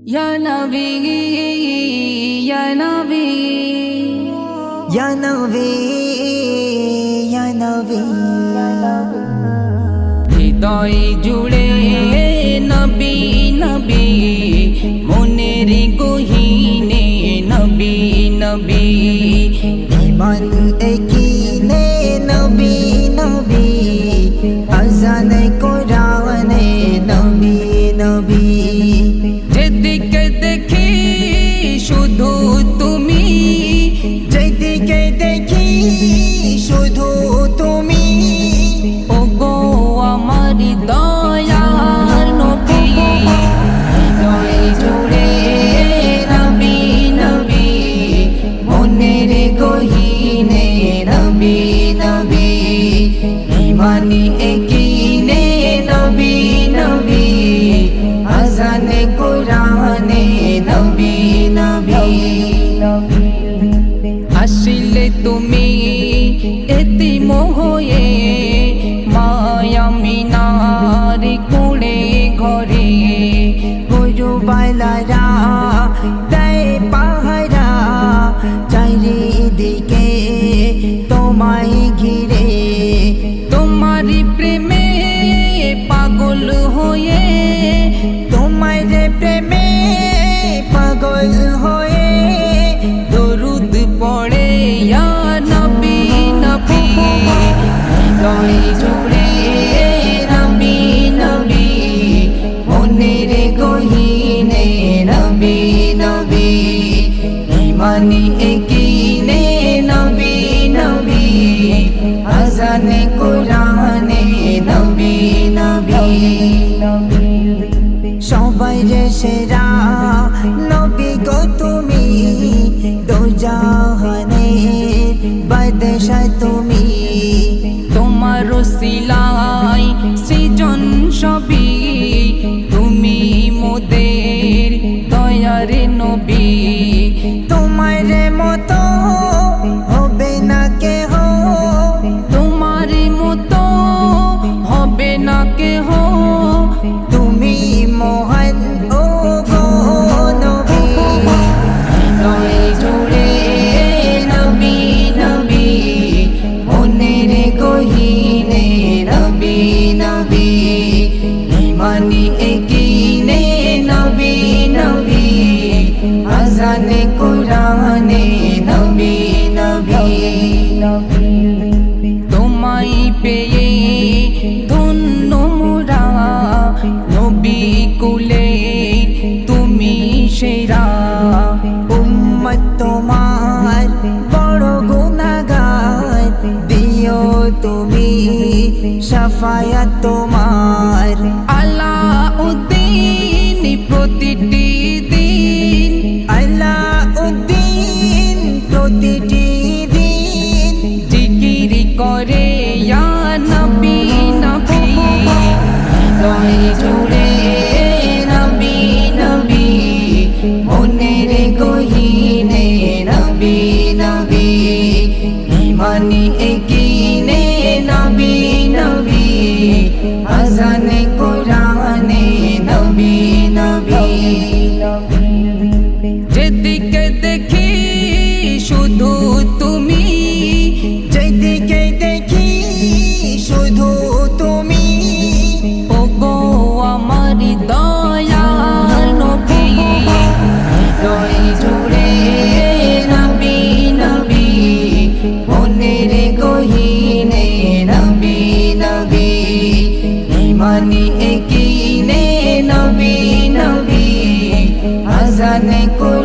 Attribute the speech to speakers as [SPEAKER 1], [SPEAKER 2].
[SPEAKER 1] Ya Nabi Ya Nabi
[SPEAKER 2] Ya Nabi Ya Nabi
[SPEAKER 1] হৃদয় জুড়ে নবী নবী মনের গো তুমি এতি মোহয়ে মায়ামি নারী কুড়ে ঘরে
[SPEAKER 2] গরু বাইলারা
[SPEAKER 1] জয় জুড়ে নবী নবী মনের গহিনে নবী নবী ইমানি একিনে নবী নবী আজানে 手臂。পেয়ে ধন্য মোরা নবী কুলে তুমি সেরা
[SPEAKER 2] উম্মত তোমার বড় গুণাগার দিও তুমি সাফায়াত তোমার
[SPEAKER 1] por